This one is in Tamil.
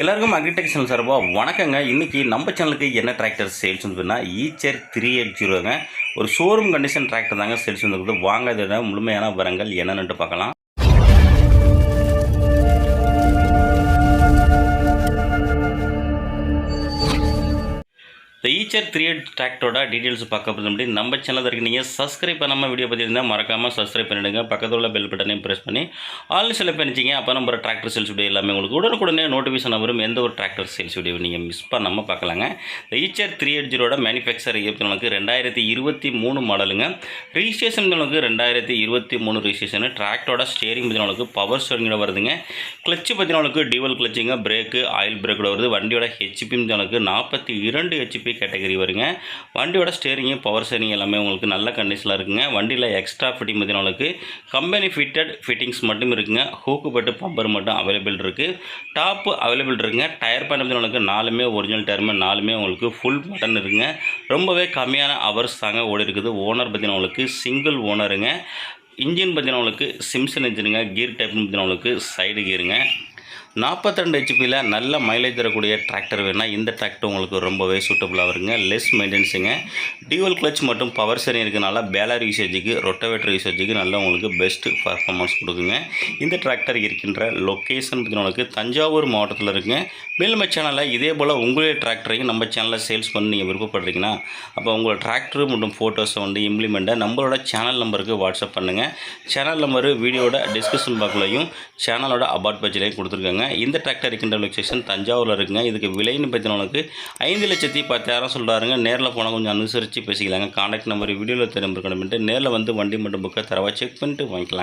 எல்லாருக்கும் அக்ரிடெக்ஷன் சார்பாக வணக்கங்க. இன்றைக்கி நம்ம சேனலுக்கு என்ன டிராக்டர் சேல்ஸ் வந்துன்னா ஈச்சர் த்ரீ எயிட் ஜீரோங்க ஒரு ஷோரூம் கண்டிஷன் டிராக்டர் தாங்க சேல்ஸ் வந்துருக்குது வாங்க முழுமையான வரங்கள் என்னென்னு பார்க்கலாம். இந்த ஈச்சர் த்ரீ எயிட் டீட்டெயில்ஸ் பார்க்க போகிறது நம்ம சேனல் இருக்கு நீங்கள் சப்ஸ்கிரைப் பண்ணாமல் வீடியோ பார்த்துருந்தா மறக்காமல் சப்ஸ்கிரைப் பண்ணிடுங்க. பக்கத்தில் உள்ள பெல் பட்டனையும் ப்ரெஸ் பண்ணி ஆல் செலக்ட் பண்ணிச்சிங்க அப்போ நம்ம டிராக்டர் சேல்ஸ் வீடியோ எல்லாமே உங்களுக்கு உடனுக்குடனே நோட்டிஃபிகேஷன் வரும். எந்த ஒரு டிராக்டர் சேல்ஸ் வீடியோ நீங்கள் மிஸ் பண்ணாமல் பார்க்கலாங்க. இந்த ஈச்சர் த்ரீ எயிட் ஜீரோட மேனுஃபேக்சர் நமக்கு ரெண்டாயிரத்தி இருபத்தி மூணு மாடலுங்க ரிஜிஸ்ட்ரேஷன் உங்களுக்கு ரெண்டாயிரத்தி இருபத்தி மூணு ரிஜிஸ்ட்ரேஷன் டிராக்டரோட ஸ்டேரிங் பார்த்தீங்கன்னா பவர் ஸ்டேரிங்கோட வருதுங்க. கிளச்சு பார்த்தீங்கன்னா டியூவல் கிளச்சுங்க பிரேக்கு ஆயில் பிரேக்கோட வருது. வண்டியோட ஹெச்பி நாற்பத்தி இரண்டு ஹெச்பி கேட்டகரி வருங்க. வண்டியோட ஸ்டேரிங்கு பவர் ஸ்டேரிங் எல்லாமே உங்களுக்கு நல்ல கண்டிஷனில் இருக்குங்க. வண்டியில் எக்ஸ்ட்ரா ஃபிட்டிங் பார்த்தீங்கன்னா கம்பெனி ஃபிட்டட் ஃபிட்டிங்ஸ் மட்டும் இருக்குங்க. ஹூக்கு பட்டு பம்பர் மட்டும் அவைலபிள் இருக்குது டாப்பு அவைலபிள் இருக்குங்க. டயர் பேன் பார்த்தீங்கன்னா உங்களுக்கு நாலுமே ஒரிஜினல் டயருமே நாலுமே உங்களுக்கு ஃபுல் பட்டன் இருக்குங்க. ரொம்பவே கம்மியான ஹவர்ஸ் தாங்க ஓடி இருக்குது. ஓனர் பார்த்தீங்கன்னா உங்களுக்கு சிங்கிள் ஓனருங்க இன்ஜின் பார்த்தீங்கன்னா உங்களுக்கு சிம்சன் இன்ஜினுங்க கீர் டைப்னு பார்த்தீங்கன்னா உங்களுக்கு சைடு கீருங்க நாற்பத்திரெண்டு ஹெச்பியில் நல்ல மைலேஜ் தரக்கூடிய டிராக்டர் வேணால் இந்த டிராக்டர் உங்களுக்கு ரொம்பவே சூட்டபுளாக வருங்க. லெஸ் மெயின்டெனன்ஸுங்க டியூவல் கிளச் மற்றும் பவர் சரியாக இருக்கனால பேலர் யூசேஜுக்கு ரொட்டவேட்டர் யூசேஜுக்கு நல்ல உங்களுக்கு பெஸ்ட் பர்ஃபார்மன்ஸ் கொடுக்குங்க. இந்த டிராக்டர் இருக்கின்ற லொக்கேஷன் உங்களுக்கு தஞ்சாவூர் மாவட்டத்தில் இருக்குங்க. மேலும் சேனலில் இதே போல் உங்களுடைய டிராக்டரையும் நம்ம சேனலில் சேல்ஸ் பண்ணி நீங்கள் விருப்பப்படுறீங்கன்னா அப்போ உங்களோட டிராக்டர் மற்றும் ஃபோட்டோஸை வந்து இம்ப்ளிமெண்ட்டை நம்மளோட சேனல் நம்பருக்கு வாட்ஸ்அப் பண்ணுங்கள் சேனல் நம்பரு வீடியோட டிஸ்கிரிப்ஷன் பாக்ஸ்லையும் சேனலோட அபார்ட் பேஜ்லையும் கொடுத்துருக்காங்க. இந்த டிராக்டர் இருக்கின்ற லொக்கேஷன் தஞ்சாவூரில் இருக்குங்க. இதுக்கு விலைன்னு பார்த்தீங்கன்னா ஐந்து லட்சத்தி பத்தாயிரம் சொல்கிறாருங்க நேரில் போனால் கொஞ்சம் அனுசரித்து பேசிக்கலாங்க. காண்டாக்ட் நம்பர் வீடியோவில் திரும்பிருக்கணும்ட்டு நேரில் வந்து வண்டி மட்டும் புக்கை தரவா செக் பண்ணிட்டு வாங்கிக்கலாம்